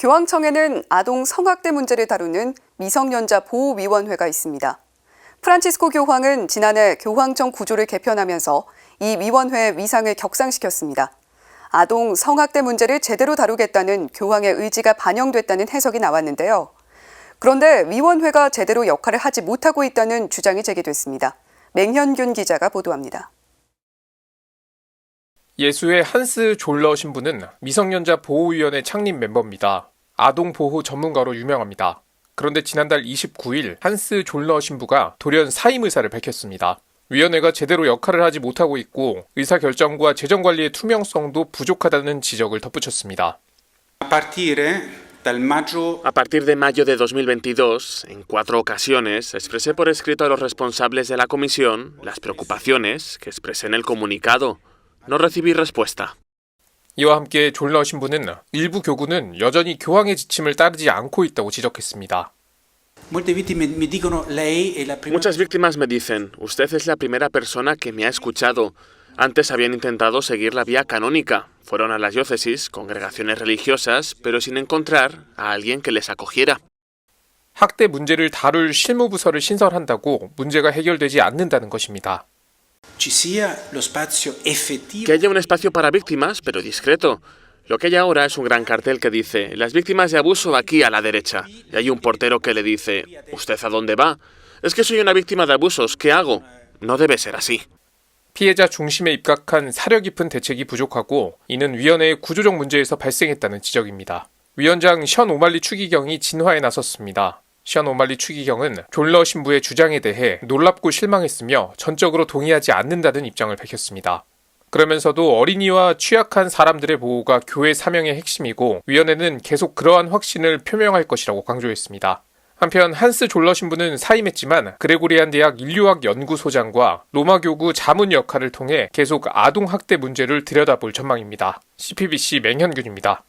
교황청에는 아동 성학대 문제를 다루는 미성년자 보호위원회가 있습니다. 프란치스코 교황은 지난해 교황청 구조를 개편하면서 이 위원회의 위상을 격상시켰습니다. 아동 성학대 문제를 제대로 다루겠다는 교황의 의지가 반영됐다는 해석이 나왔는데요. 그런데 위원회가 제대로 역할을 하지 못하고 있다는 주장이 제기됐습니다. 맹현균 기자가 보도합니다. 예수의 한스 졸러 신부는 미성년자 보호위원회 창립 멤버입니다. 아동 보호 전문가로 유명합니다. 그런데 지난달 29일 한스 졸러 신부가 돌연 사임 의사를 밝혔습니다. 위원회가 제대로 역할을 하지 못하고 있고 의사 결정과 재정 관리의 투명성도 부족하다는 지적을 덧붙였습니다. A partire dal maggio A partir de mayo de 2022, en cuatro ocasiones, expresé por escrito a los responsables de la comisión las preocupaciones que expresé en el comunicado. No recibí respuesta. 이와 함께 졸러 신부는 일부 교구는 여전히 교황의 지침을 따르지 않고 있다고 지적했습니다. Muchas víctimas me dicen, usted es la primera persona que me ha escuchado. Antes habían intentado seguir la vía canónica. Fueron a las diócesis, congregaciones religiosas, pero sin encontrar a alguien que les acogiera. 학대 문제를 다룰 실무부서를 신설한다고 문제가 해결되지 않는다는 것입니다. Que haya un espacio para víctimas, pero discreto. Lo que hay ahora es un gran cartel que dice, las víctimas de abuso aquí a la derecha. Y hay un portero que le dice, ¿usted a dónde va? Es que soy una víctima de abusos, ¿qué hago? No debe ser así. 피해자 중심에 입각한 사려 깊은 대책이 부족하고 이는 위원회의 구조적 문제에서 발생했다는 지적입니다. 위원장 션 오말리 추기경이 진화에 나섰습니다. 션 오말리 추기경은 졸러 신부의 주장에 대해 놀랍고 실망했으며 전적으로 동의하지 않는다는 입장을 밝혔습니다. 그러면서도 어린이와 취약한 사람들의 보호가 교회 사명의 핵심이고 위원회는 계속 그러한 확신을 표명할 것이라고 강조했습니다. 한편 한스 졸러 신부는 사임했지만 그레고리안 대학 인류학 연구소장과 로마 교구 자문 역할을 통해 계속 아동 학대 문제를 들여다볼 전망입니다. CPBC 맹현균입니다.